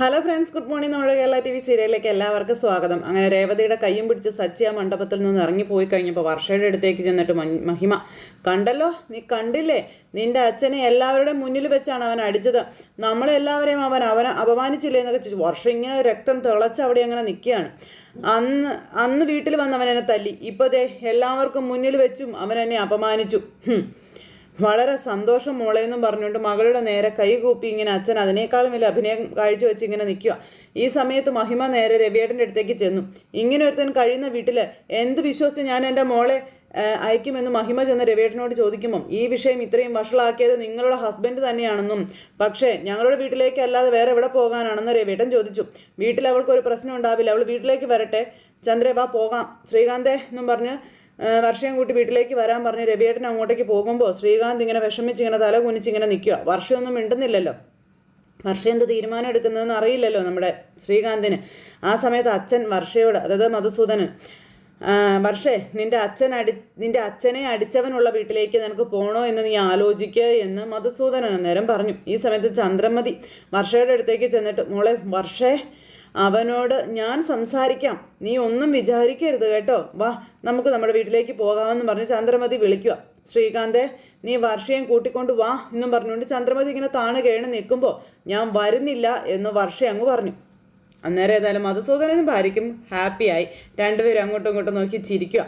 Hello friends good morning നമ്മുടെ Kerala T V സീരിയലിലേക്ക് എല്ലാവർക്കും സ്വാഗതം. അങ്ങനെ രേവതിയുടെ കയ്യും പിടിച്ച് സച്ചി ആ മണ്ഡപത്തിൽ നിന്ന് ഇറങ്ങിപ്പോയി കഴിഞ്ഞപ്പോൾ വർഷയുടെ അടുത്തേക്ക് ചെന്നിട്ട് മഹിമ കണ്ടല്ലോ? നീ കണ്ടില്ലേ? നിന്റെ അച്ഛനെ എല്ലാവരുടെ മുന്നിൽ വെച്ചാണ് അവൻ അടിച്ചത്. നമ്മളെല്ലാവരെയും അവൻ അവനെ അപമാനിച്ചില്ലേ? എന്നൊക്കെ ചോദിച്ചു. വർഷം ഇങ്ങനെ രക്തം തിളച്ച് അവിടെ അങ്ങനെ നിൽക്കുകയാണ്. അന്ന് അന്ന് വീട്ടിൽ വന്ന് അവൻ എന്നെ തല്ലി. ഇപ്പോൾ ദേ എല്ലാവർക്കും മുന്നിൽ വെച്ചും അവൻ എന്നെ അപമാനിച്ചു. വളരെ സന്തോഷം മോളെ എന്നും പറഞ്ഞുകൊണ്ട് മകളുടെ നേരെ കൈകൂപ്പി ഇങ്ങനെ അച്ഛൻ അതിനേക്കാളും വലിയ അഭിനയം കാഴ്ചവെച്ച് ഇങ്ങനെ നിൽക്കുക ഈ സമയത്ത് മഹിമ നേരെ രവിയേട്ടന്റെ അടുത്തേക്ക് ചെന്നു. ഇങ്ങനെ ഒരുത്തൻ കഴിയുന്ന വീട്ടിൽ എന്ത് വിശ്വസിച്ച് ഞാൻ എന്റെ മോളെ അയക്കുമെന്ന് മഹിമ ചെന്ന് രവിയേട്ടനോട് ചോദിക്കുമ്പം ഈ വിഷയം ഇത്രയും വഷളാക്കിയത് നിങ്ങളുടെ ഹസ്ബൻഡ് തന്നെയാണെന്നും പക്ഷേ ഞങ്ങളുടെ വീട്ടിലേക്ക് അല്ലാതെ വേറെ എവിടെ പോകാനാണെന്ന് രവിയേട്ടൻ ചോദിച്ചു. വീട്ടിൽ അവൾക്ക് ഒരു പ്രശ്നം ഉണ്ടാവില്ല. അവൾ വീട്ടിലേക്ക് വരട്ടെ. ചന്ദ്രേ വാ പോകാം. ശ്രീകാന്തേ എന്നും പറഞ്ഞ് വർഷയും കൂട്ടി വീട്ടിലേക്ക് വരാൻ പറഞ്ഞ് രവിയേട്ടൻ അങ്ങോട്ടേക്ക് പോകുമ്പോൾ ശ്രീകാന്ത് ഇങ്ങനെ വിഷമിച്ച് ഇങ്ങനെ തല കുനിച്ച് ഇങ്ങനെ നിൽക്കുക വർഷമൊന്നും മിണ്ടുന്നില്ലല്ലോ. വർഷ എന്ത് തീരുമാനം എടുക്കുന്നതെന്ന് അറിയില്ലല്ലോ നമ്മുടെ ശ്രീകാന്തിന്. ആ സമയത്ത് അച്ഛൻ വർഷയോട് അതായത് മധുസൂദനൻ വർഷേ നിന്റെ അച്ഛൻ അടി നിന്റെ അച്ഛനെ അടിച്ചവനുള്ള വീട്ടിലേക്ക് നിനക്ക് പോകണോ എന്ന് നീ ആലോചിക്കുക എന്ന് മധുസൂദനൻ അന്നേരം പറഞ്ഞു. ഈ സമയത്ത് ചന്ദ്രമതി വർഷയുടെ അടുത്തേക്ക് ചെന്നിട്ട് മോളെ വർഷേ അവനോട് ഞാൻ സംസാരിക്കാം. നീ ഒന്നും വിചാരിക്കരുത് കേട്ടോ. വാ നമുക്ക് നമ്മുടെ വീട്ടിലേക്ക് പോകാമെന്ന് പറഞ്ഞ് ചന്ദ്രമതി വിളിക്കുക. ശ്രീകാന്തേ നീ വർഷയും കൂട്ടിക്കൊണ്ട് വാ എന്നും പറഞ്ഞുകൊണ്ട് ചന്ദ്രമതി ഇങ്ങനെ താണ് കേണ് നിൽക്കുമ്പോൾ ഞാൻ വരുന്നില്ല എന്ന് വർഷ അങ്ങ് പറഞ്ഞു. അന്നേരം ഏതായാലും മധുസൂദനനും ഭാര്യയ്ക്കും ഹാപ്പിയായി രണ്ടുപേരും അങ്ങോട്ടും ഇങ്ങോട്ടും നോക്കി ചിരിക്കുക.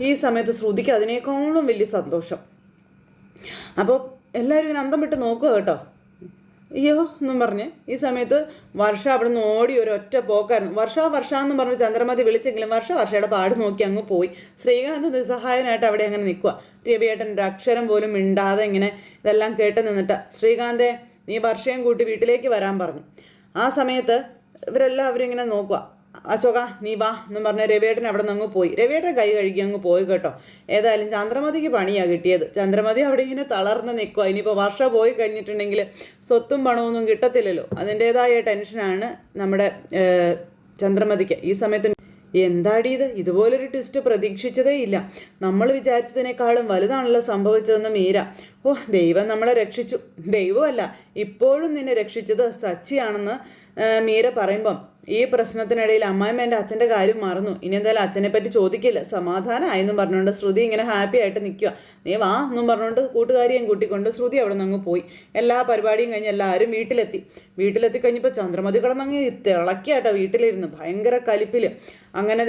ഈ സമയത്ത് ശ്രുതിക്ക് അതിനേക്കാളും വലിയ സന്തോഷം. അപ്പോൾ എല്ലാവരും ഇങ്ങനെ അന്തം വിട്ട് നോക്കുക കേട്ടോ. അയ്യോ എന്നും പറഞ്ഞ്. ഈ സമയത്ത് വർഷ അവിടെ നിന്ന് ഓടി ഒരു ഒറ്റ പോക്കായിരുന്നു. വർഷ വർഷ എന്ന് പറഞ്ഞ് ചന്ദ്രമതി വിളിച്ചെങ്കിലും വർഷ വർഷയുടെ പാട് നോക്കി അങ്ങ് പോയി. ശ്രീകാന്ത് നിസ്സഹായനായിട്ട് അവിടെ അങ്ങനെ നിൽക്കുക രവിയേട്ടൻ ഒരു അക്ഷരം പോലും മിണ്ടാതെ ഇങ്ങനെ ഇതെല്ലാം കേട്ട് നിന്നിട്ട് ശ്രീകാന്തെ നീ വർഷയും കൂട്ടി വീട്ടിലേക്ക് വരാൻ പറഞ്ഞു. ആ സമയത്ത് ഇവരെല്ലാവരും ഇങ്ങനെ നോക്കുക അശോക നീ വാ. എന്നും പറഞ്ഞ രവിയേട്ടൻ അവിടെ നിന്ന് അങ്ങ് പോയി. രവിയേട്ടൻ കൈ കഴുകി അങ്ങ് പോയി കേട്ടോ. ഏതായാലും ചന്ദ്രമതിക്ക് പണിയാണ് കിട്ടിയത്. ചന്ദ്രമതി അവിടെ ഇങ്ങനെ തളർന്ന് നിൽക്കുക ഇനിയിപ്പോൾ വർഷം പോയി കഴിഞ്ഞിട്ടുണ്ടെങ്കിൽ സ്വത്തും പണമൊന്നും കിട്ടത്തില്ലല്ലോ. അതിന്റേതായ ടെൻഷനാണ് നമ്മുടെ ചന്ദ്രമതിക്ക്. ഈ സമയത്ത് എന്താടി ഇത്? ഇതുപോലൊരു ട്വിസ്റ്റ് പ്രതീക്ഷിച്ചതേ ഇല്ല. നമ്മൾ വിചാരിച്ചതിനേക്കാളും വലുതാണല്ലോ സംഭവിച്ചതെന്ന് മീര. ഓ ദൈവം നമ്മളെ രക്ഷിച്ചു. ദൈവമല്ല ഇപ്പോഴും നിന്നെ രക്ഷിച്ചത് സച്ചിയാണെന്ന് മീര പറയുമ്പം ഈ പ്രശ്നത്തിനിടയിൽ അമ്മായിമ്മ എന്റെ അച്ഛന്റെ കാര്യം മറന്നു. ഇനി എന്തായാലും അച്ഛനെ പറ്റി ചോദിക്കില്ല. സമാധാനമായെന്നും പറഞ്ഞുകൊണ്ട് ശ്രുതി ഇങ്ങനെ ഹാപ്പി ആയിട്ട് നിൽക്കുക നീ വാ എന്നും പറഞ്ഞുകൊണ്ട് കൂട്ടുകാരിയും കൂട്ടിക്കൊണ്ട് ശ്രുതി അവിടെ നിന്ന് പോയി. എല്ലാ പരിപാടിയും കഴിഞ്ഞ് എല്ലാവരും വീട്ടിലെത്തി. വീട്ടിലെത്തി കഴിഞ്ഞപ്പോൾ ചന്ദ്രമതി കിടന്നങ്ങ് തിളക്കിയാട്ടോ വീട്ടിലിരുന്ന്. ഭയങ്കര കലിപ്പിൽ അങ്ങനെ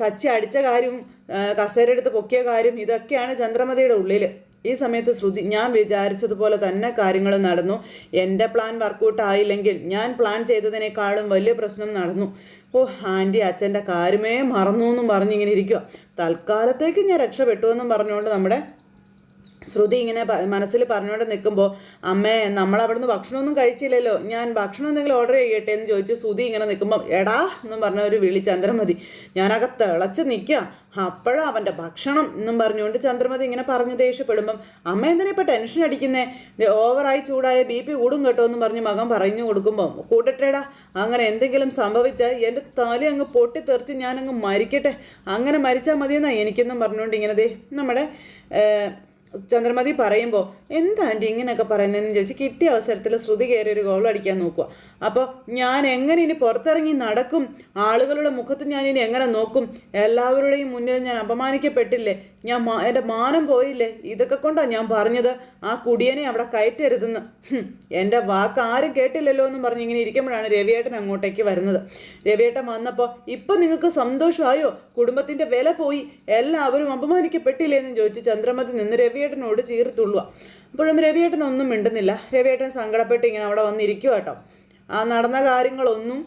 സച്ചി അടിച്ച കാര്യം ആ, കസേരയെടുത്ത് പൊക്കിയ കാര്യം ഇതൊക്കെയാണ് ചന്ദ്രമതിയുടെ ഉള്ളിൽ ഈ സമയത്ത് ശ്രുതി ഞാൻ വിചാരിച്ചതുപോലെ തന്നെ കാര്യങ്ങൾ നടന്നു. എന്റെ പ്ലാൻ വർക്കൗട്ട് ആയില്ലെങ്കിൽ ഞാൻ പ്ലാൻ ചെയ്തതിനേക്കാളും വലിയ പ്രശ്നം നടന്നു. ഓ ആന്റി അച്ഛന്റെ കാര്യമേ മറന്നു എന്നും പറഞ്ഞിങ്ങനെ ഇരിക്കുക തൽക്കാലത്തേക്ക് ഞാൻ രക്ഷപ്പെട്ടു എന്നും പറഞ്ഞുകൊണ്ട് നമ്മുടെ ശ്രുതി ഇങ്ങനെ മനസ്സിൽ പറഞ്ഞുകൊണ്ട് നിൽക്കുമ്പോൾ അമ്മേ നമ്മൾ അവിടുന്ന് ഭക്ഷണമൊന്നും കഴിച്ചില്ലല്ലോ. ഞാൻ ഭക്ഷണം എന്തെങ്കിലും ഓർഡർ ചെയ്യട്ടെ എന്ന് ചോദിച്ചു ശ്രുതി ഇങ്ങനെ നിൽക്കുമ്പോൾ എടാ എന്നും പറഞ്ഞ ഒരു വിളി ചന്ദ്രമതി. ഞാനകത്ത് ഇളച്ച് നിൽക്കുക അപ്പോഴും അവന്റെ ഭക്ഷണം എന്നും പറഞ്ഞുകൊണ്ട് ചന്ദ്രമതി ഇങ്ങനെ പറഞ്ഞ് ദേഷ്യപ്പെടുമ്പം അമ്മ എന്തിനാ ഇപ്പം ടെൻഷൻ അടിക്കുന്നേ? ഓവറായി ചൂടായ ബി പി കൂടും കേട്ടോ എന്ന് പറഞ്ഞ് മകൻ പറഞ്ഞു കൊടുക്കുമ്പോൾ കൂട്ടട്ടേടാ അങ്ങനെ എന്തെങ്കിലും സംഭവിച്ചാൽ എന്റെ തല അങ്ങ് പൊട്ടിത്തെറിച്ച് ഞാനങ്ങ് മരിക്കട്ടെ. അങ്ങനെ മരിച്ചാൽ മതിയെന്നാ എനിക്കെന്നും പറഞ്ഞുകൊണ്ട് ഇങ്ങനെ ദേ നമ്മുടെ ചന്ദ്രമതി പറയുമ്പോൾ എന്താ ആന്റി ഇങ്ങനെയൊക്കെ പറയുന്നതെന്ന് ചോദിച്ച് കിട്ടിയ അവസരത്തിൽ ശ്രുതി കയറി ഒരു ഗോൾ അടിക്കാൻ നോക്കുക അപ്പോൾ ഞാൻ എങ്ങനെ ഇനി പുറത്തിറങ്ങി നടക്കും? ആളുകളുടെ മുഖത്ത് ഞാൻ ഇനി എങ്ങനെ നോക്കും? എല്ലാവരുടെയും മുന്നിൽ ഞാൻ അപമാനിക്കപ്പെട്ടില്ലേ? ഞാൻ എന്റെ മാനം പോയില്ലേ? ഇതൊക്കെ കൊണ്ടാണ് ഞാൻ പറഞ്ഞത്. ആ കുടിയനെ അവിടെ കയറ്റരുതെന്ന്. എന്റെ വാക്ക് ആരും കേട്ടില്ലല്ലോ എന്ന് പറഞ്ഞ് ഇങ്ങനെ ഇരിക്കുമ്പോഴാണ് രവിയേട്ടൻ അങ്ങോട്ടേക്ക് വരുന്നത്. രവിയേട്ടൻ വന്നപ്പോൾ ഇപ്പം നിങ്ങൾക്ക് സന്തോഷമായോ? കുടുംബത്തിന്റെ വില പോയി. എല്ലാവരും അപമാനിക്കപ്പെട്ടില്ലേ? എന്ന് ചോദിച്ച് ചന്ദ്രമതി നിന്ന് രവിയേട്ടനോട് ചീർത്തുള്ളുക അപ്പോഴും രവിയേട്ടൻ ഒന്നും മിണ്ടുന്നില്ല. രവിയേട്ടൻ സങ്കടപ്പെട്ട് ഇങ്ങനെ അവിടെ വന്നിരിക്കുക കേട്ടോ. ആ നടന്ന കാര്യങ്ങളൊന്നും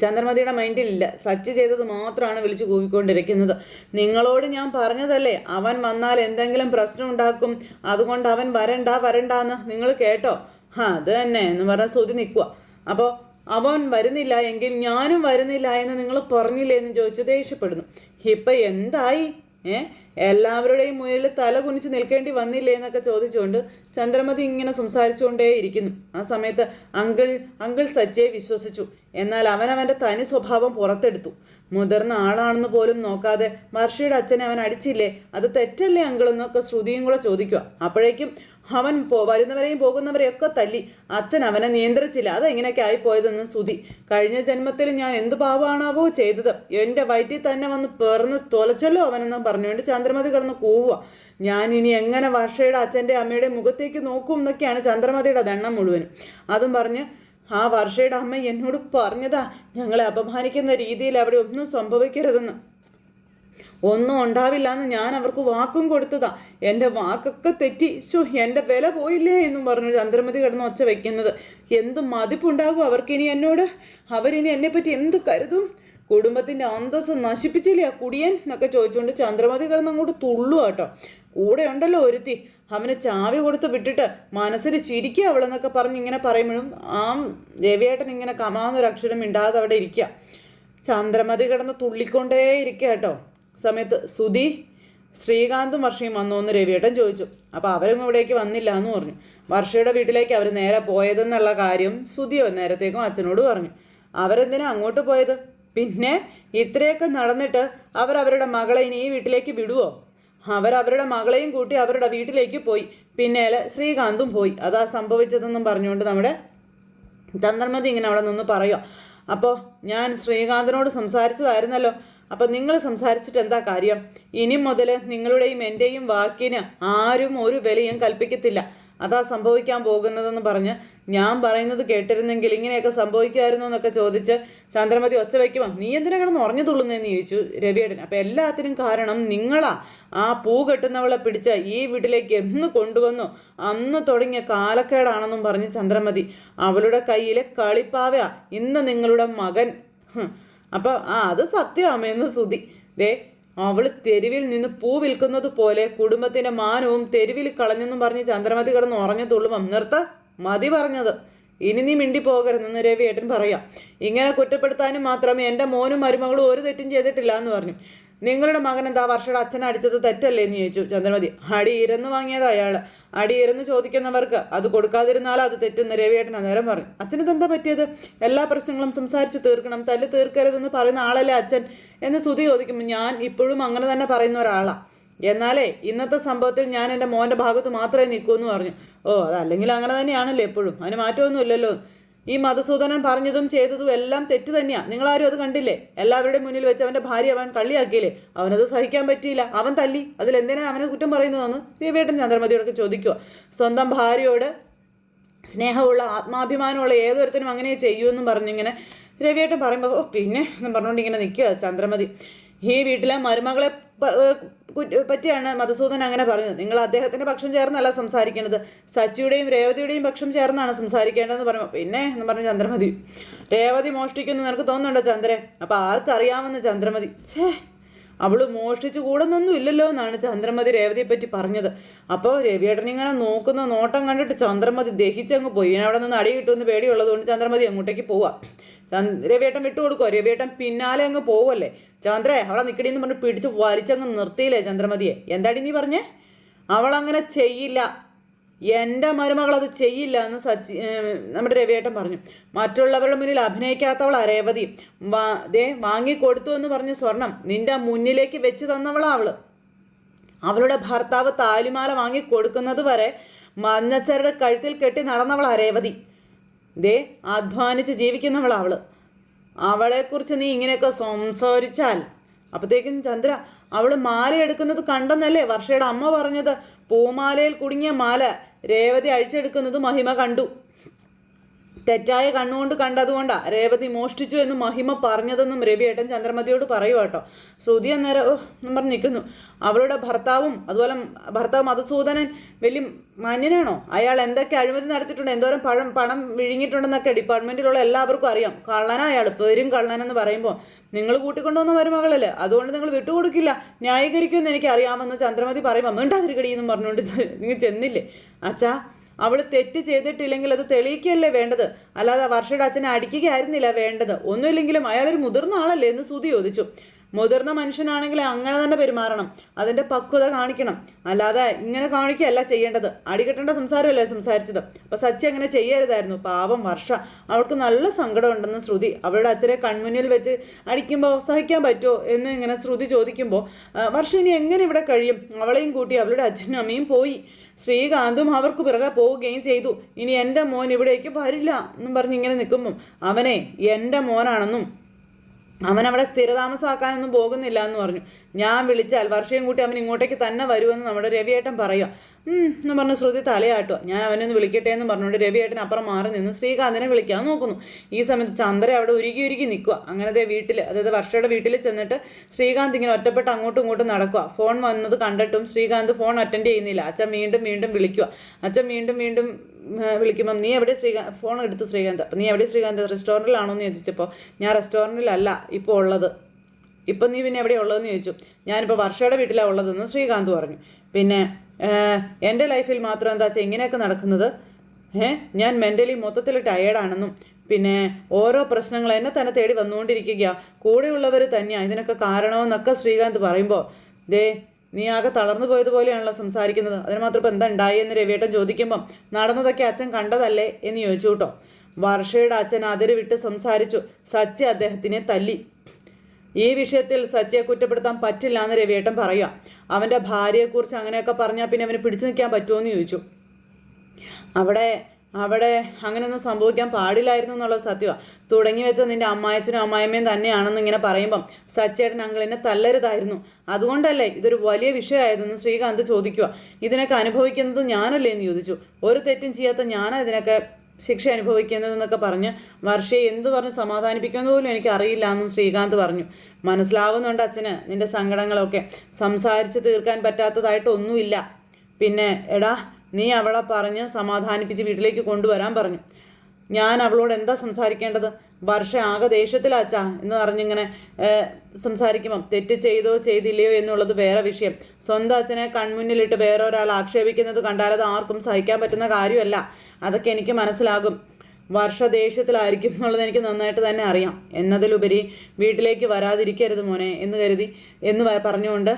ചന്ദ്രമതിയുടെ മൈൻഡിലില്ല സച്ച് ചെയ്തത് മാത്രമാണ് വിളിച്ചു കൂവിക്കൊണ്ടിരിക്കുന്നത്. നിങ്ങളോട് ഞാൻ പറഞ്ഞതല്ലേ അവൻ വന്നാൽ എന്തെങ്കിലും പ്രശ്നം ഉണ്ടാക്കും. അതുകൊണ്ട് അവൻ വരണ്ട വരണ്ട എന്ന് നിങ്ങൾ കേട്ടോ? ആ അത് തന്നെ എന്ന് പറഞ്ഞാൽ ശ്രുതി നിൽക്കുക അപ്പോൾ അവൻ വരുന്നില്ല എങ്കിൽ ഞാനും വരുന്നില്ല എന്ന് നിങ്ങൾ പറഞ്ഞില്ലേ എന്ന് ചോദിച്ചു ദേഷ്യപ്പെടുന്നു. ഇപ്പം എന്തായി? ഏ? എല്ലാവരുടെയും മുന്നിൽ തല കുനിച്ച് നിൽക്കേണ്ടി വന്നില്ലേ എന്നൊക്കെ ചോദിച്ചുകൊണ്ട് ചന്ദ്രമതി ഇങ്ങനെ സംസാരിച്ചുകൊണ്ടേ ഇരിക്കുന്നു. ആ സമയത്ത് അങ്കിൾ അങ്കിൾ സജ്ജയെ വിശ്വസിച്ചു. എന്നാൽ അവൻ അവന്റെ തനി സ്വഭാവം പുറത്തെടുത്തു. മുതിർന്ന ആളാണെന്ന് പോലും നോക്കാതെ മർഷിയുടെ അച്ഛനെ അവൻ അടിച്ചില്ലേ? അത് തെറ്റല്ലേ അങ്കിൾ? എന്നൊക്കെ ശ്രുതിയും കൂടെ ചോദിക്കുക. അപ്പോഴേക്കും അവൻ പോ വരുന്നവരെയും പോകുന്നവരെയും ഒക്കെ തല്ലി. അച്ഛൻ അവനെ നിയന്ത്രിച്ചില്ല. അതെങ്ങനെയൊക്കെ ആയിപ്പോയതെന്ന് സുതി കഴിഞ്ഞ ജന്മത്തിൽ ഞാൻ എന്ത് പാവമാണാവോ ചെയ്തത്. എന്റെ വയറ്റിൽ തന്നെ വന്ന് പിറന്ന് തൊലച്ചല്ലോ അവനെന്ന് പറഞ്ഞുകൊണ്ട് ചന്ദ്രമതി കിടന്ന് കൂവുക ഞാൻ ഇനി എങ്ങനെ വർഷയുടെ അച്ഛന്റെ അമ്മയുടെ മുഖത്തേക്ക് നോക്കും എന്നൊക്കെയാണ് ചന്ദ്രമതിയുടെ ദണ്ണം മുഴുവനും. അതും പറഞ്ഞ് ആ വർഷയുടെ അമ്മ എന്നോട് പറഞ്ഞതാ. ഞങ്ങളെ അപമാനിക്കുന്ന രീതിയിൽ അവിടെ ഒന്നും സംഭവിക്കരുതെന്ന്. ഒന്നും ഉണ്ടാവില്ല എന്ന് ഞാൻ അവർക്ക് വാക്കും കൊടുത്തതാ. എന്റെ വാക്കൊക്കെ തെറ്റി. ശോ എന്റെ വില പോയില്ലേ എന്നും പറഞ്ഞു ചന്ദ്രമതി കിടന്ന് ഒച്ച വെക്കുന്നത്. എന്ത് മതിപ്പുണ്ടാകും അവർക്കിനി എന്നോട്? അവരിനി എന്നെപ്പറ്റി എന്ത് കരുതും? കുടുംബത്തിന്റെ അന്തസ് നശിപ്പിച്ചില്ലേ ആ കുടിയൻ? എന്നൊക്കെ ചോദിച്ചുകൊണ്ട് ചന്ദ്രമതി കിടന്ന് അങ്ങോട്ട് തുള്ളു കേട്ടോ. കൂടെ ഉണ്ടല്ലോ ഒരുത്തി. അവനെ ചാവി കൊടുത്ത് വിട്ടിട്ട് മനസ്സിൽ ചിരിക്കുക അവളെന്നൊക്കെ പറഞ്ഞ് ഇങ്ങനെ പറയുമ്പോഴും ആ രവിയേട്ടൻ ഇങ്ങനെ കമാന്നൊരു അക്ഷരം മിണ്ടാതെ അവിടെ ഇരിക്കുക. ചന്ദ്രമതി കിടന്ന് തുള്ളിക്കൊണ്ടേ ഇരിക്കുക കേട്ടോ. സമയത്ത് സുധി ശ്രീകാന്തും വർഷയും വന്നു എന്ന് രവിയേട്ടൻ ചോദിച്ചു. അപ്പോൾ അവരൊന്നും ഇവിടേക്ക് വന്നില്ല എന്ന് പറഞ്ഞു. വർഷയുടെ വീട്ടിലേക്ക് അവർ നേരെ പോയതെന്നുള്ള കാര്യം സുധിയോ നേരത്തേക്കും അച്ഛനോട് പറഞ്ഞു. അവരെന്തിനാ അങ്ങോട്ട് പോയത്? പിന്നെ ഇത്രയൊക്കെ നടന്നിട്ട് അവർ അവരുടെ മകളെ ഇനി ഈ വീട്ടിലേക്ക് വിടുവോ? അവരവരുടെ മകളെയും കൂട്ടി അവരുടെ വീട്ടിലേക്ക് പോയി. പിന്നെ ശ്രീകാന്തും പോയി. അതാ സംഭവിച്ചതെന്നും പറഞ്ഞുകൊണ്ട് നമ്മുടെ ചന്ദ്രമതി ഇങ്ങനെ അവിടെ നിന്ന് പറയുക അപ്പോൾ ഞാൻ ശ്രീകാന്തിനോട് സംസാരിച്ചതായിരുന്നല്ലോ. അപ്പം നിങ്ങൾ സംസാരിച്ചിട്ട് എന്താ കാര്യം? ഇനി മുതൽ നിങ്ങളുടെയും എന്റെയും വാക്കിന് ആരും ഒരു വിലയും കൽപ്പിക്കത്തില്ല. അതാ സംഭവിക്കാൻ പോകുന്നതെന്ന് പറഞ്ഞ് ഞാൻ പറയുന്നത് കേട്ടിരുന്നെങ്കിൽ ഇങ്ങനെയൊക്കെ സംഭവിക്കുമായിരുന്നു എന്നൊക്കെ ചോദിച്ച് ചന്ദ്രമതി ഒച്ച വയ്ക്കുമോ നീ എന്തിനാ കിടന്ന് ഉറഞ്ഞു തുള്ളുന്നതെന്ന് ചോദിച്ചു രവിയേടൻ അപ്പം എല്ലാത്തിനും കാരണം നിങ്ങളാ. ആ പൂ കെട്ടുന്നവളെ പിടിച്ച ഈ വീട്ടിലേക്ക് എന്ന് കൊണ്ടുവന്നു. അന്ന് തുടങ്ങിയ കാലക്കേടാണെന്നും പറഞ്ഞ് ചന്ദ്രമതി അവളുടെ കയ്യിലെ കളിപ്പാവയാ ഇന്ന് നിങ്ങളുടെ മകൻ. അപ്പോൾ ആ അത് സത്യമാമയെന്ന് സുതി ദേ അവൾ തെരുവിൽ നിന്ന് പൂ വിൽക്കുന്നത് പോലെ കുടുംബത്തിന്റെ മാനവും തെരുവിൽ കളഞ്ഞെന്നും പറഞ്ഞ് ചന്ദ്രമതി കിടന്ന് ഉറഞ്ഞു തുള്ളുമ്പം നിർത്ത മതി പറഞ്ഞത്. ഇനി നീ മിണ്ടി പോകരുതെന്ന് രവിയേട്ടൻ പറയാം. ഇങ്ങനെ കുറ്റപ്പെടുത്താനും മാത്രമേ എന്റെ മോനും മരുമകളും ഒരു തെറ്റും ചെയ്തിട്ടില്ല എന്ന് പറഞ്ഞു. നിങ്ങളുടെ മകൻ എന്താ വർഷയുടെ അച്ഛൻ അടിച്ചത് തെറ്റല്ലേ എന്ന് ചോദിച്ചു ചന്ദ്രമതി. അടി ഇരന്ന് വാങ്ങിയത് അയാൾ അടി ചോദിക്കുന്നവർക്ക് അത് കൊടുക്കാതിരുന്നാൽ അത് തെറ്റെന്ന് രവിയേട്ടൻ അന്നേരം പറഞ്ഞു. അച്ഛനത് എന്താ പറ്റിയത്? എല്ലാ പ്രശ്നങ്ങളും സംസാരിച്ച് തീർക്കണം. തല്ല് തീർക്കരുതെന്ന് പറയുന്ന ആളല്ലേ അച്ഛൻ? എന്ന് സ്തുതി ചോദിക്കുമ്പോൾ ഞാൻ ഇപ്പോഴും അങ്ങനെ തന്നെ പറയുന്ന ഒരാളാണ് എന്നാലേ ഇന്നത്തെ സംഭവത്തിൽ ഞാൻ എന്റെ മോന്റെ ഭാഗത്ത് മാത്രമേ നിൽക്കൂ എന്ന് പറഞ്ഞു. ഓ അതല്ലെങ്കിൽ അങ്ങനെ തന്നെയാണല്ലോ എപ്പോഴും. അതിന് മാറ്റമൊന്നുമില്ലല്ലോ. ഈ മധുസൂദനൻ പറഞ്ഞതും ചെയ്തതും എല്ലാം തെറ്റ് തന്നെയാണ് നിങ്ങളാരും അത് കണ്ടില്ലേ? എല്ലാവരുടെയും മുന്നിൽ വെച്ച് അവന്റെ ഭാര്യ അവൻ കള്ളിയാക്കിയില്ലേ? അവനത് സഹിക്കാൻ പറ്റിയില്ല. അവൻ തല്ലി. അതിൽ എന്തിനാ അവനെ കുറ്റം പറയുന്നതെന്ന് രവിയേട്ടൻ ചന്ദ്രമതിയോടൊക്കെ ചോദിക്കുക സ്വന്തം ഭാര്യയോട് സ്നേഹമുള്ള ആത്മാഭിമാനമുള്ള ഏതൊരുത്തനും അങ്ങനെ ചെയ്യൂ എന്നും പറഞ്ഞിങ്ങനെ രവിയേട്ടൻ പറയുമ്പോൾ പിന്നെ എന്നും പറഞ്ഞുകൊണ്ട് ഇങ്ങനെ നിൽക്കുക ചന്ദ്രമതി. ഈ വീട്ടിലെ മരുമകളെ പറ്റിയാണ് മധുസൂദൻ അങ്ങനെ പറഞ്ഞത്. നിങ്ങൾ അദ്ദേഹത്തിന്റെ പക്ഷം ചേർന്നല്ല സംസാരിക്കേണ്ടത് സച്ചിയുടെയും രേവതിയുടെയും പക്ഷം ചേർന്നാണ് സംസാരിക്കേണ്ടതെന്ന് പറഞ്ഞു. പിന്നെ എന്ന് പറഞ്ഞു ചന്ദ്രമതി. രേവതി മോഷ്ടിക്കുന്നു നിനക്ക് തോന്നുന്നുണ്ടോ ചന്ദ്രൻ? അപ്പൊ ആർക്കറിയാമെന്ന് ചന്ദ്രമതി. ഛേ അവൾ മോഷ്ടിച്ചു കൂടെന്നൊന്നും ഇല്ലല്ലോ എന്നാണ് ചന്ദ്രമതി രേവതിയെ പറ്റി പറഞ്ഞത്. അപ്പോൾ രവിയേട്ടൻ ഇങ്ങനെ നോക്കുന്ന നോട്ടം കണ്ടിട്ട് ചന്ദ്രമതി ദഹിച്ചങ്ങ് പോയി. അവിടെ നിന്ന് അടി കിട്ടുമെന്ന് പേടിയുള്ളത് കൊണ്ട് ചന്ദ്രമതി അങ്ങോട്ടേക്ക് പോവാ. രവിയേട്ടൻ വിട്ടുകൊടുക്കുമോ രവിയേട്ടൻ പിന്നാലെ അങ്ങ് പോവല്ലേ ചന്ദ്രേ അവിടെ നിൽക്കടിയെന്ന് പറഞ്ഞ് പിടിച്ച് വലിച്ചങ്ങ് നിർത്തിയില്ലേ ചന്ദ്രമതിയെ? എന്താടി നീ പറഞ്ഞേ? അവളങ്ങനെ ചെയ്യില്ല. എന്റെ മരുമകൾ അത് ചെയ്യില്ല എന്ന് സച്ചി നമ്മുടെ രവിയേട്ടൻ പറഞ്ഞു. മറ്റുള്ളവരുടെ മുന്നിൽ അഭിനയിക്കാത്തവൾ രേവതി വാ വാങ്ങിക്കൊടുത്തു എന്ന് പറഞ്ഞ സ്വർണം നിന്റെ മുന്നിലേക്ക് വെച്ച് തന്നവളാ അവൾ. അവളുടെ ഭർത്താവ് താലിമാല വാങ്ങി കൊടുക്കുന്നത് വരെ മഞ്ഞച്ചരുടെ കഴുത്തിൽ കെട്ടി നടന്നവളാ രേവതി ദേ അധ്വാനിച്ച് ജീവിക്കുന്നവളാ അവൾ. അവളെക്കുറിച്ച് നീ ഇങ്ങനെയൊക്കെ സംസാരിച്ചാൽ. അപ്പോഴത്തേക്കും ചന്ദ്ര അവൾ മാല എടുക്കുന്നത് കണ്ടെന്നല്ലേ വർഷയുടെ അമ്മ പറഞ്ഞത്? പൂമാലയിൽ കുടുങ്ങിയ മാല രേവതി അഴിച്ചെടുക്കുന്നത് മഹിമ കണ്ടു. തെറ്റായ കണ്ണുകൊണ്ട് കണ്ടതുകൊണ്ടാ രേവതി മോഷ്ടിച്ചു എന്ന് മഹിമ പറഞ്ഞതെന്നും രവിയേട്ടൻ ചന്ദ്രമതിയോട് പറയുക കേട്ടോ. ശ്രുതി അന്നേരം ഓ പറഞ്ഞ് നിൽക്കുന്നു. അവളുടെ ഭർത്താവും അതുപോലെ ഭർത്താവ് മധുസൂദനൻ വലിയ മാന്യനാണോ? അയാൾ എന്തൊക്കെ അഴിമതി നടത്തിയിട്ടുണ്ട് എന്തോരം പഴം പണം വിഴുങ്ങിയിട്ടുണ്ടെന്നൊക്കെ ഡിപ്പാർട്ട്മെന്റിലുള്ള എല്ലാവർക്കും അറിയാം. കള്ളനാ അയാൾ പേരും കള്ളനെന്ന് പറയുമ്പോൾ. നിങ്ങൾ കൂട്ടിക്കൊണ്ടുവന്ന മരുമകളല്ലേ? അതുകൊണ്ട് നിങ്ങൾ വിട്ടുകൊടുക്കില്ല. ന്യായീകരിക്കുമെന്ന് എനിക്ക് അറിയാമെന്ന് ചന്ദ്രമതി പറയുമ്പോൾ മിണ്ടാതിരിക്കടി എന്നും പറഞ്ഞുകൊണ്ട് നിങ്ങൾ ചെന്നില്ലേ. അച്ഛാ അവൾ തെറ്റ് ചെയ്തിട്ടില്ലെങ്കിൽ അത് തെളിയിക്കുകയല്ലേ വേണ്ടത്? അല്ലാതെ വർഷയുടെ അച്ഛനെ അടിക്കുകയായിരുന്നില്ല വേണ്ടത്. ഒന്നുമില്ലെങ്കിലും ഒരു മുതിർന്ന ആളല്ലേ എന്ന് സുതി ചോദിച്ചു. മുതിർന്ന മനുഷ്യനാണെങ്കിൽ അങ്ങനെ തന്നെ പെരുമാറണം. അതിന്റെ പക്വത കാണിക്കണം. അല്ലാതെ ഇങ്ങനെ കാണിക്കുകയല്ല ചെയ്യേണ്ടത്. അടികെട്ടേണ്ട സംസാരമല്ലേ സംസാരിച്ചത്. അപ്പോൾ സച്ചി അങ്ങനെ ചെയ്യരുതായിരുന്നു. പാവം വർഷ. അവൾക്ക് നല്ല സങ്കടമുണ്ടെന്ന് ശ്രുതി അവളുടെ അച്ഛനെ കൺമുന്നിൽ വെച്ച് അടിക്കുമ്പോൾ സഹിക്കാൻ പറ്റുമോ എന്ന് ഇങ്ങനെ ശ്രുതി ചോദിക്കുമ്പോൾ വർഷ ഇനി എങ്ങനെ ഇവിടെ കഴിയും? അവളെയും കൂട്ടി അവളുടെ അച്ഛനും അമ്മയും പോയി. ശ്രീകാന്തും അവർക്ക് പിറകെ പോവുകയും ചെയ്തു. ഇനി എന്റെ മോൻ ഇവിടേക്ക് വരില്ല എന്നും പറഞ്ഞ് ഇങ്ങനെ നിൽക്കുമ്പം അവനെ എന്റെ മോനാണെന്നും അവൻ അവിടെ സ്ഥിരതാമസമാക്കാനൊന്നും പോകുന്നില്ല എന്ന് പറഞ്ഞു. ഞാൻ വിളിച്ചാൽ വർഷയും കൂട്ടി അവൻ ഇങ്ങോട്ടേക്ക് തന്നെ വരുമെന്ന് നമ്മുടെ രവിയേട്ടൻ പറയുക എന്ന് പറഞ്ഞ് ശ്രുതി തലയാട്ടുക ഞാൻ അവനെ ഒന്ന് വിളിക്കട്ടെ എന്ന് പറഞ്ഞുകൊണ്ട് രവിയേട്ടൻ അപ്പുറം മാറി നിന്ന് ശ്രീകാന്തിനെ വിളിക്കാൻ നോക്കുന്നു. ഈ സമയത്ത് ചന്ദ്ര അവിടെ ഉരുകി ഉരുകി നിൽക്കുക അങ്ങനത്തെ വീട്ടിൽ അതായത് വർഷയുടെ വീട്ടിൽ ചെന്നിട്ട് ശ്രീകാന്ത് ഇങ്ങനെ ഒറ്റപ്പെട്ട് അങ്ങോട്ടും ഇങ്ങോട്ടും നടക്കുക ഫോൺ വന്നത് കണ്ടിട്ടും ശ്രീകാന്ത് ഫോൺ അറ്റൻഡ് ചെയ്യുന്നില്ല. അച്ഛൻ വീണ്ടും വീണ്ടും വിളിക്കുക അച്ഛൻ വീണ്ടും വീണ്ടും വിളിക്കുമ്പം നീ എവിടെ ശ്രീകാന്ത് ഫോൺ എടുത്തു ശ്രീകാന്ത്. അപ്പം നീ എവിടെ ശ്രീകാന്ത്? റെസ്റ്റോറന്റിലാണോ എന്ന് ചോദിച്ചപ്പോൾ ഞാൻ റെസ്റ്റോറന്റിലല്ല ഇപ്പോൾ ഉള്ളത്. ഇപ്പം നീ പിന്നെ എവിടെയാണ് ഉള്ളതെന്ന് ചോദിച്ചു. ഞാനിപ്പോൾ വർഷയുടെ വീട്ടിലാണ് ഉള്ളതെന്ന് ശ്രീകാന്ത് പറഞ്ഞു. പിന്നെ എന്റെ ലൈഫിൽ മാത്രം എന്താ വെച്ചാൽ ഇങ്ങനെയൊക്കെ നടക്കുന്നത്? ഏഹ് ഞാൻ മെന്റലി മൊത്തത്തിൽ ടയേർഡാണെന്നും പിന്നെ ഓരോ പ്രശ്നങ്ങൾ എന്നെ തന്നെ തേടി വന്നുകൊണ്ടിരിക്കുക കൂടെയുള്ളവർ തന്നെയാണ് ഇതിനൊക്കെ കാരണമെന്നൊക്കെ ശ്രീകാന്ത് പറയുമ്പോൾ ദേ നീ ആകെ തളർന്നു പോയതുപോലെയാണല്ലോ സംസാരിക്കുന്നത്. അതിന് മാത്രം ഇപ്പം എന്താ ഉണ്ടായി എന്ന് രവിയേട്ടൻ ചോദിക്കുമ്പം നടന്നതൊക്കെ അച്ഛൻ കണ്ടതല്ലേ എന്ന് ചോദിച്ചു കേട്ടോ. വർഷയുടെ അച്ഛൻ അതിര് വിട്ട് സംസാരിച്ചു. സച്ചി അദ്ദേഹത്തിനെ തല്ലി. ഈ വിഷയത്തിൽ സച്ചിയെ കുറ്റപ്പെടുത്താൻ പറ്റില്ല എന്ന് രവിയേട്ടൻ പറയുക. അവന്റെ ഭാര്യയെക്കുറിച്ച് അങ്ങനെയൊക്കെ പറഞ്ഞാൽ പിന്നെ അവന് പിടിച്ചു നിൽക്കാൻ പറ്റുമോ എന്ന് ചോദിച്ചു. അവിടെ അവിടെ അങ്ങനെയൊന്നും സംഭവിക്കാൻ പാടില്ലായിരുന്നു എന്നുള്ളത് സത്യമാണ് തുടങ്ങി വെച്ച നിന്റെ അമ്മായച്ചനും അമ്മായിമ്മയും തന്നെയാണെന്ന് ഇങ്ങനെ പറയുമ്പം സച്ചേട്ടൻ അങ്കിളിനെ തല്ലരുതായിരുന്നു. അതുകൊണ്ടല്ലേ ഇതൊരു വലിയ വിഷയമായതെന്ന് ശ്രീകാന്ത് ചോദിക്കുക ഇതിനൊക്കെ അനുഭവിക്കുന്നത് ഞാനല്ലേ എന്ന് ചോദിച്ചു. ഒരു തെറ്റും ചെയ്യാത്ത ഞാനാ ഇതിനൊക്കെ ശിക്ഷ അനുഭവിക്കുന്നതെന്നൊക്കെ പറഞ്ഞ് വർഷയെ എന്തു പറഞ്ഞ് സമാധാനിപ്പിക്കുമെന്ന് പോലും എനിക്ക് അറിയില്ല എന്നും ശ്രീകാന്ത് പറഞ്ഞു. മനസ്സിലാവുന്നുണ്ട് അച്ഛന് നിന്റെ സങ്കടങ്ങളൊക്കെ. സംസാരിച്ച് തീർക്കാൻ പറ്റാത്തതായിട്ടൊന്നുമില്ല പിന്നെ എടാ നീ അവളെ പറഞ്ഞ് സമാധാനിപ്പിച്ച് വീട്ടിലേക്ക് കൊണ്ടുവരാൻ പറഞ്ഞു. ഞാൻ അവളോട് എന്താ സംസാരിക്കേണ്ടത്? വർഷ ആകെ ദേഷ്യത്തിലാച്ചാ എന്ന് പറഞ്ഞിങ്ങനെ സംസാരിക്കുമ്പം തെറ്റ് ചെയ്തോ ചെയ്തില്ലയോ എന്നുള്ളത് വേറെ വിഷയം. സ്വന്തം അച്ഛനെ കൺമുന്നിലിട്ട് വേറെ ഒരാൾ ആക്ഷേപിക്കുന്നത് കണ്ടാൽ അത് ആർക്കും സഹിക്കാൻ പറ്റുന്ന കാര്യമല്ല. അതൊക്കെ എനിക്ക് മനസ്സിലാകും. വർഷ ദേഷ്യത്തിലായിരിക്കും എന്നുള്ളത് എനിക്ക് നന്നായിട്ട് തന്നെ അറിയാം. എന്നതിലുപരി വീട്ടിലേക്ക് വരാതിരിക്കരുത് മോനെ എന്ന് കരുതി എന്ന് പറഞ്ഞുകൊണ്ട്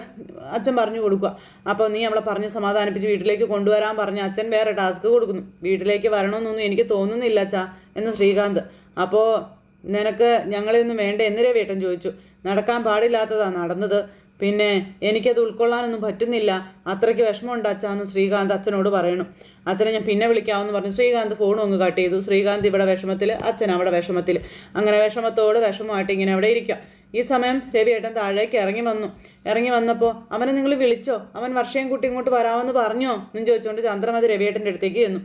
അച്ഛൻ പറഞ്ഞു കൊടുക്കുക. അപ്പോൾ നീ അവളെ പറഞ്ഞ് സമാധാനിപ്പിച്ച് വീട്ടിലേക്ക് കൊണ്ടുവരാൻ പറഞ്ഞ് അച്ഛൻ വേറെ ടാസ്ക് കൊടുക്കുന്നു. വീട്ടിലേക്ക് വരണമെന്നൊന്നും എനിക്ക് തോന്നുന്നില്ല അച്ഛാ എന്ന് ശ്രീകാന്ത്. അപ്പോൾ നിനക്ക് ഞങ്ങളെയൊന്നും വേണ്ട എന്ന് വേട്ടൻ ചോദിച്ചു. നടക്കാൻ പാടില്ലാത്തതാണ് നടന്നത്. പിന്നെ എനിക്കത് ഉൾക്കൊള്ളാനൊന്നും പറ്റുന്നില്ല. അത്രയ്ക്ക് വിഷമമുണ്ട് അച്ഛാന്ന് ശ്രീകാന്ത് അച്ഛനോട് പറയണം. അച്ഛനെ ഞാൻ പിന്നെ വിളിക്കാമെന്ന് പറഞ്ഞു. ശ്രീകാന്ത് ഫോണും അങ്ങ് കട്ട് ചെയ്തു. ശ്രീകാന്ത് ഇവിടെ വിഷമത്തിൽ അച്ഛൻ അവിടെ വിഷമത്തിൽ അങ്ങനെ വിഷമത്തോട് വിഷമമായിട്ട് ഇങ്ങനെ അവിടെ ഇരിക്കുക ഈ സമയം രവിയേട്ടൻ താഴേക്ക് ഇറങ്ങി വന്നു. ഇറങ്ങി വന്നപ്പോൾ അവനെ നിങ്ങൾ വിളിച്ചോ? അവൻ വർഷയും കുട്ടി ഇങ്ങോട്ട് വരാമെന്ന് പറഞ്ഞോ? എന്നും ചോദിച്ചുകൊണ്ട് ചന്ദ്രമതി രവിയേട്ടന്റെ അടുത്തേക്ക് ചെന്നു.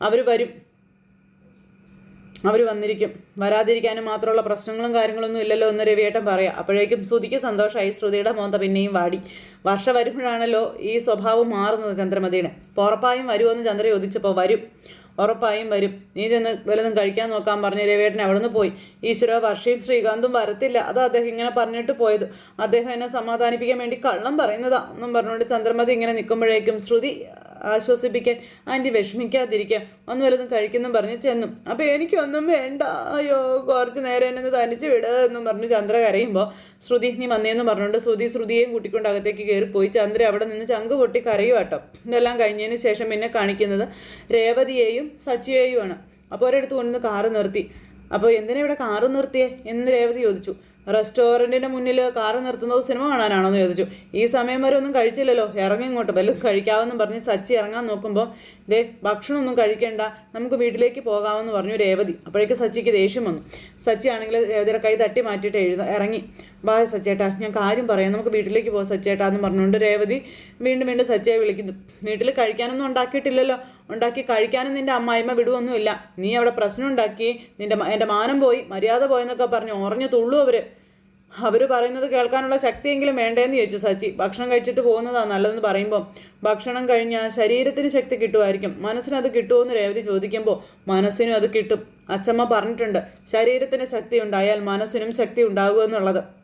അവർ വരും. അവർ വന്നിരിക്കും. വരാതിരിക്കാനും മാത്രമുള്ള പ്രശ്നങ്ങളും കാര്യങ്ങളൊന്നും ഇല്ലല്ലോ എന്ന് രവിയേട്ടൻ പറയാം. അപ്പോഴേക്കും ശ്രുതിക്ക് സന്തോഷമായി ശ്രുതിയുടെ മോന്ത പിന്നെയും വാടി. വർഷ വരുമ്പോഴാണല്ലോ ഈ സ്വഭാവം മാറുന്നത് ചന്ദ്രമതിയുടെ. പുറപ്പായും വരുമോ ചന്ദ്ര ചോദിച്ചപ്പോൾ വരും. ഉറപ്പായും വരും. നീ ചെന്ന് വല്ലതും കഴിക്കാൻ നോക്കാൻ പറഞ്ഞ് രവേട്ടൻ അവിടുന്ന് പോയി. ഈശ്വര വർഷയും ശ്രീകാന്തും വരത്തില്ല. അത് അദ്ദേഹം ഇങ്ങനെ പറഞ്ഞിട്ട് പോയത്. അദ്ദേഹം എന്നെ സമാധാനിപ്പിക്കാൻ വേണ്ടി കള്ളം പറയുന്നതാ. എന്നും പറഞ്ഞുകൊണ്ട് ചന്ദ്രമതി ഇങ്ങനെ നിൽക്കുമ്പോഴേക്കും ശ്രുതി ആശ്വസിപ്പിക്കാൻ ആന്റി വിഷമിക്കാതിരിക്കാം. ഒന്ന് വല്ലതും കഴിക്കുന്നും പറഞ്ഞ് ചെന്നു. അപ്പോൾ എനിക്കൊന്നും വേണ്ട. അയ്യോ കുറച്ച് നേരം എന്നെ തനിച്ച് വിട് എന്നും പറഞ്ഞ് ചന്ദ്ര കരയുമ്പോൾ ശ്രുതി നീ വന്നേന്ന് പറഞ്ഞുകൊണ്ട് ശ്രുതി ശ്രുതിയെയും കൂട്ടിക്കൊണ്ട് അകത്തേക്ക് കയറിപ്പോയി ചന്ദ്ര അവിടെ നിന്ന് ചങ്ക് പൊട്ടി കരയും കേട്ടോ ഇതെല്ലാം കഴിഞ്ഞതിന് ശേഷം പിന്നെ കാണിക്കുന്നത് രേവതിയെയും സച്ചിയെയുമാണ്. അപ്പോൾ ഒരിടത്ത് കൊണ്ടുവന്ന് കാറ് നിർത്തി. അപ്പോൾ എന്തിനാ ഇവിടെ കാറ് നിർത്തിയേ? എന്ന് രേവതി ചോദിച്ചു. റെസ്റ്റോറന്റിന്റെ മുന്നിൽ കാറ് നിർത്തുന്നത് സിനിമ കാണാനാണോ എന്ന് ചോദിച്ചു. ഈ സമയം വരെ ഒന്നും കഴിച്ചില്ലല്ലോ. ഇറങ്ങി ഇങ്ങോട്ട്. വല്ലതും കഴിക്കാമെന്ന് പറഞ്ഞ് സച്ചി ഇറങ്ങാൻ നോക്കുമ്പോൾ ദേ ഭക്ഷണമൊന്നും കഴിക്കേണ്ട. നമുക്ക് വീട്ടിലേക്ക് പോകാമെന്ന് പറഞ്ഞു രേവതി. അപ്പോഴേക്ക് സച്ചിക്ക് ദേഷ്യം വന്നു. സച്ചി ആണെങ്കിൽ രേവതിയുടെ കൈ തട്ടി മാറ്റിയിട്ട് എഴുത ഇറങ്ങി. ബാ സച്ചേട്ടാ ഞാൻ കാര്യം പറയാം. നമുക്ക് വീട്ടിലേക്ക് പോകാം സച്ചേട്ടാ എന്ന് പറഞ്ഞുകൊണ്ട് രേവതി വീണ്ടും വീണ്ടും സച്ചിയെ വിളിക്കുന്നു. വീട്ടിൽ കഴിക്കാനൊന്നും ഉണ്ടാക്കിയിട്ടില്ലല്ലോ. ഉണ്ടാക്കി കഴിക്കാനും നിന്റെ അമ്മായിമ്മ വിടുവൊന്നുമില്ല. നീ അവിടെ പ്രശ്നം ഉണ്ടാക്കി നിന്റെ എന്റെ മാനം പോയി മര്യാദ പോയെന്നൊക്കെ പറഞ്ഞു ഉറഞ്ഞു തുള്ളു അവർ. അവർ പറയുന്നത് കേൾക്കാനുള്ള ശക്തിയെങ്കിലും വേണ്ടേന്ന് ചോദിച്ചു സച്ചി. ഭക്ഷണം കഴിച്ചിട്ട് പോകുന്നതാണ് നല്ലതെന്ന് പറയുമ്പോൾ ഭക്ഷണം കഴിഞ്ഞാൽ ശരീരത്തിന് ശക്തി കിട്ടുമായിരിക്കും. മനസ്സിന് അത് കിട്ടുമെന്ന് രേവതി ചോദിക്കുമ്പോൾ മനസ്സിനും അത് കിട്ടും. അച്ചമ്മ പറഞ്ഞിട്ടുണ്ട് ശരീരത്തിന് ശക്തി ഉണ്ടായാൽ മനസ്സിനും ശക്തി ഉണ്ടാകുമെന്നുള്ളത്.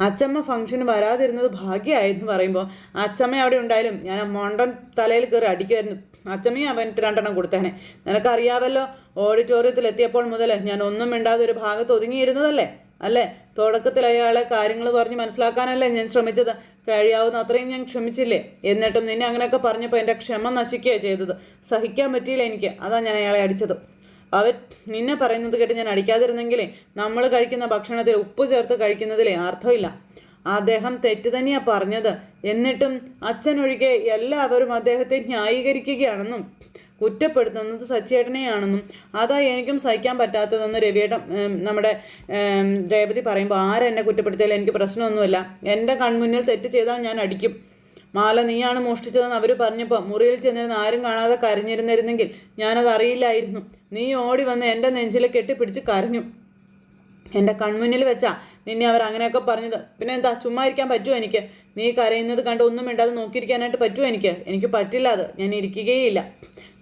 അച്ചമ്മ ഫംഗ്ഷന് വരാതിരുന്നത് ഭാഗ്യമായിരുന്നു പറയുമ്പോൾ അച്ചമ്മ അവിടെ ഉണ്ടായാലും ഞാൻ മൊണ്ടൻ തലയിൽ കയറി അടിക്കുമായിരുന്നു അച്ചമ്മയും അവൻ രണ്ടെണ്ണം കൊടുത്തേനെ. നിനക്കറിയാവല്ലോ ഓഡിറ്റോറിയത്തിൽ എത്തിയപ്പോൾ മുതൽ ഞാൻ ഒന്നും മിണ്ടാതെ ഒരു ഭാഗത്ത് ഒതുങ്ങിയിരുന്നതല്ലേ? അല്ലേ? തുടക്കത്തിൽ അയാളെ കാര്യങ്ങൾ പറഞ്ഞ് മനസ്സിലാക്കാനല്ലേ ഞാൻ ശ്രമിച്ചത്? കഴിയാവുന്ന അത്രയും ഞാൻ ക്ഷമിച്ചില്ലേ? എന്നിട്ടും നിന്നെ അങ്ങനെയൊക്കെ പറഞ്ഞപ്പോൾ എന്റെ ക്ഷമ നശിക്കുകയാണ് ചെയ്തത്. സഹിക്കാൻ പറ്റിയില്ല എനിക്ക്. അതാ ഞാൻ അയാളെ അടിച്ചത്. അവൻ നിന്നെ പറയുന്നത് കേട്ട് ഞാൻ അടിക്കാതിരുന്നെങ്കിലേ നമ്മൾ കഴിക്കുന്ന ഭക്ഷണത്തിൽ ഉപ്പ് ചേർത്ത് കഴിക്കുന്നതിലേ അർത്ഥമില്ല. അദ്ദേഹം തെറ്റ് തന്നെയാ പറഞ്ഞത്. എന്നിട്ടും അച്ഛനൊഴികെ എല്ലാവരും അദ്ദേഹത്തെ ന്യായീകരിക്കുകയാണെന്നും കുറ്റപ്പെടുത്തുന്നത് സച്ചേട്ടനെയാണെന്നും അതാ എനിക്കും സഹിക്കാൻ പറ്റാത്തതെന്ന് രവിയേട്ടൻ നമ്മുടെ രേവതി പറയുമ്പോൾ ആരെന്നെ കുറ്റപ്പെടുത്തിയാലും എനിക്ക് പ്രശ്നമൊന്നുമില്ല. എന്റെ കൺമുന്നിൽ തെറ്റ് ചെയ്താൽ ഞാൻ അടിക്കും. മാല നീയാണ് മോഷ്ടിച്ചതെന്ന് അവർ പറഞ്ഞപ്പോൾ മുറിയിൽ ചെന്നിരുന്ന് ആരും കാണാതെ കരഞ്ഞിരുന്നിരുന്നെങ്കിൽ ഞാനത് അറിയില്ലായിരുന്നു. നീ ഓടി വന്ന് എന്റെ നെഞ്ചിൽ കെട്ടിപ്പിടിച്ച് കരഞ്ഞു. എന്റെ കൺമുന്നിൽ വെച്ചാ നിന്നെ അവർ അങ്ങനെയൊക്കെ പറഞ്ഞത്. പിന്നെ എന്താ ചുമ്മാ ഇരിക്കാൻ പറ്റുമോ എനിക്ക്? നീ കരയുന്നത് കണ്ട് ഒന്നും മിണ്ടാതെ നോക്കിയിരിക്കാനായിട്ട് പറ്റുമോ എനിക്ക്? എനിക്ക് പറ്റില്ല അത്. ഞാൻ ഇരിക്കുകയില്ല.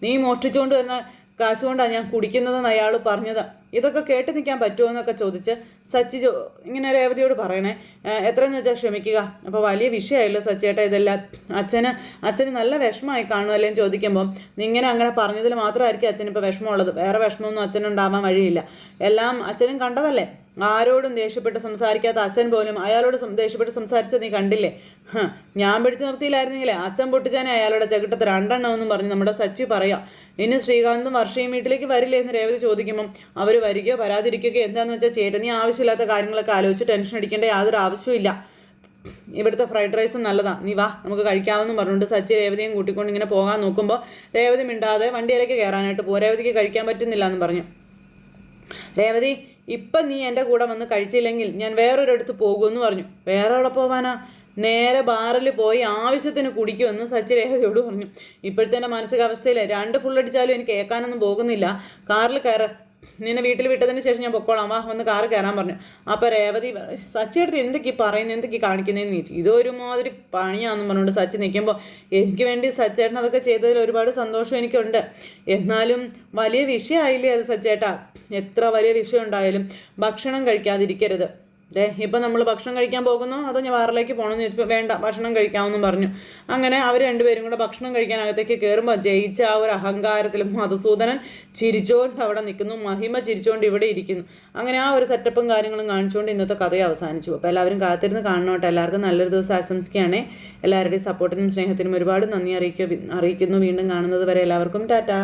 നീ മോഷ്ടിച്ചുകൊണ്ട് വരുന്ന കാശുകൊണ്ടാണ് ഞാൻ കുടിക്കുന്നതെന്ന് അയാൾ പറഞ്ഞത്. ഇതൊക്കെ കേട്ട് നിൽക്കാൻ പറ്റുമോ എന്നൊക്കെ ചോദിച്ച് സച്ചി ചോ ഇങ്ങനെ രേവതിയോട് പറയണേ. "ഏഹ്, എത്രയെന്ന് വെച്ചാൽ ക്ഷമിക്കുക. അപ്പോൾ വലിയ വിഷയമായല്ലോ സച്ചേട്ടാ ഇതെല്ലാം. അച്ഛന് അച്ഛന് നല്ല വിഷമമായി കാണുമല്ലേ ചോദിക്കുമ്പോൾ ഇങ്ങനെ അങ്ങനെ പറഞ്ഞതിൽ മാത്രമായിരിക്കും അച്ഛനിപ്പോൾ വിഷമമുള്ളത്. വേറെ വിഷമമൊന്നും അച്ഛനുണ്ടാവാൻ വഴിയില്ല. എല്ലാം അച്ഛനും കണ്ടതല്ലേ? ആരോടും ദേഷ്യപ്പെട്ട് സംസാരിക്കാത്ത അച്ഛൻ പോലും അയാളോട് ദേഷ്യപ്പെട്ട് സംസാരിച്ചത് നീ കണ്ടില്ലേ? ഞാൻ പിടിച്ചു നിർത്തിയില്ലായിരുന്നെങ്കിലേ അച്ഛൻ പൊട്ടിച്ചാനെ അയാളുടെ ചകിട്ടത്തിൽ രണ്ടെണ്ണം എന്നും പറഞ്ഞ് നമ്മുടെ സച്ചി പറയാം. ഇനി ശ്രീകാന്തും വർഷയും വീട്ടിലേക്ക് വരില്ലേ എന്ന് രേവതി ചോദിക്കുമ്പം അവർ വരികയോ വരാതിരിക്കുകയോ എന്താന്ന് വെച്ചാൽ ചേട്ടൻ നീ ആവശ്യമില്ലാത്ത കാര്യങ്ങളൊക്കെ ആലോചിച്ച് ടെൻഷൻ അടിക്കേണ്ട യാതൊരു ആവശ്യമില്ല ഇവിടുത്തെ ഫ്രൈഡ് റൈസും നല്ലതാണ് നീ വാ നമുക്ക് കഴിക്കാമെന്ന് പറഞ്ഞുകൊണ്ട് സച്ചി രേവതിയും കൂട്ടിക്കൊണ്ട് ഇങ്ങനെ പോകാൻ നോക്കുമ്പോൾ രേവതി മിണ്ടാതെ വണ്ടിയിലേക്ക് കയറാനായിട്ട് പോകും രേവതിക്ക് കഴിക്കാൻ പറ്റുന്നില്ല എന്ന് പറഞ്ഞു. രേവതി ഇപ്പം നീ എന്റെ കൂടെ വന്ന് കഴിച്ചില്ലെങ്കിൽ ഞാൻ വേറൊരിടത്ത് പോകുമെന്ന് പറഞ്ഞു. വേറെ എവിടെ പോവാനാ? നേരെ ബാറിൽ പോയി ആവശ്യത്തിന് കുടിക്കുമെന്ന് സച്ചി രേവതിയോട് പറഞ്ഞു. ഇപ്പോഴത്തെ മാനസികാവസ്ഥയിൽ രണ്ട് ഫുൾ അടിച്ചാലും എനിക്ക് കേൾക്കാനൊന്നും പോകുന്നില്ല. കാറിൽ കയറ നിന്നെ വീട്ടിൽ വിട്ടതിന് ശേഷം ഞാൻ പൊക്കോളാം വാ വന്ന് കാറ് കയറാൻ പറഞ്ഞു. അപ്പോൾ രേവതി സച്ചിയുടെ എന്തൊക്കെ പറയുന്നത് എന്തൊക്കെ കാണിക്കുന്നതെന്ന് ചോദിച്ചു. ഇതൊരുമാതിരി പണിയാണെന്ന് പറഞ്ഞുകൊണ്ട് സച്ചി നിൽക്കുമ്പോൾ എനിക്ക് വേണ്ടി സച്ചേട്ടൻ അതൊക്കെ ചെയ്തതിൽ ഒരുപാട് സന്തോഷം എനിക്കുണ്ട്. എന്നാലും വലിയ വിഷയമായില്ലേ അത് സച്ചേട്ടാ? എത്ര വലിയ വിഷയം ഉണ്ടായാലും ഭക്ഷണം കഴിക്കാതിരിക്കരുത്. ദേ ഇപ്പം നമ്മൾ ഭക്ഷണം കഴിക്കാൻ പോകുന്നു? അതോ ഞാൻ വാറിലേക്ക് പോകണമെന്ന് ചോദിച്ചപ്പോൾ വേണ്ട ഭക്ഷണം കഴിക്കാമെന്നും പറഞ്ഞു. അങ്ങനെ അവർ രണ്ടുപേരും കൂടെ ഭക്ഷണം കഴിക്കാൻ അകത്തേക്ക് കയറുമ്പോൾ ജയിച്ച ആ ഒരു അഹങ്കാരത്തിലും മധുസൂദനൻ ചിരിച്ചുകൊണ്ട് അവിടെ നിൽക്കുന്നു മഹിമ ചിരിച്ചുകൊണ്ട് ഇവിടെ ഇരിക്കുന്നു. അങ്ങനെ ആ ഒരു സെറ്റപ്പും കാര്യങ്ങളും കാണിച്ചുകൊണ്ട് ഇന്നത്തെ കഥയെ അവസാനിച്ചു. അപ്പോൾ എല്ലാവരും കാത്തിരുന്ന് കാണണോട്ടെ. എല്ലാവർക്കും നല്ലൊരു ദിവസം ആശംസിക്കുകയാണ്. എല്ലാവരുടെയും സപ്പോർട്ടിനും സ്നേഹത്തിനും ഒരുപാട് നന്ദി അറിയിക്കുക അറിയിക്കുന്നു. വീണ്ടും കാണുന്നത് വരെ എല്ലാവർക്കും ടാറ്റാ.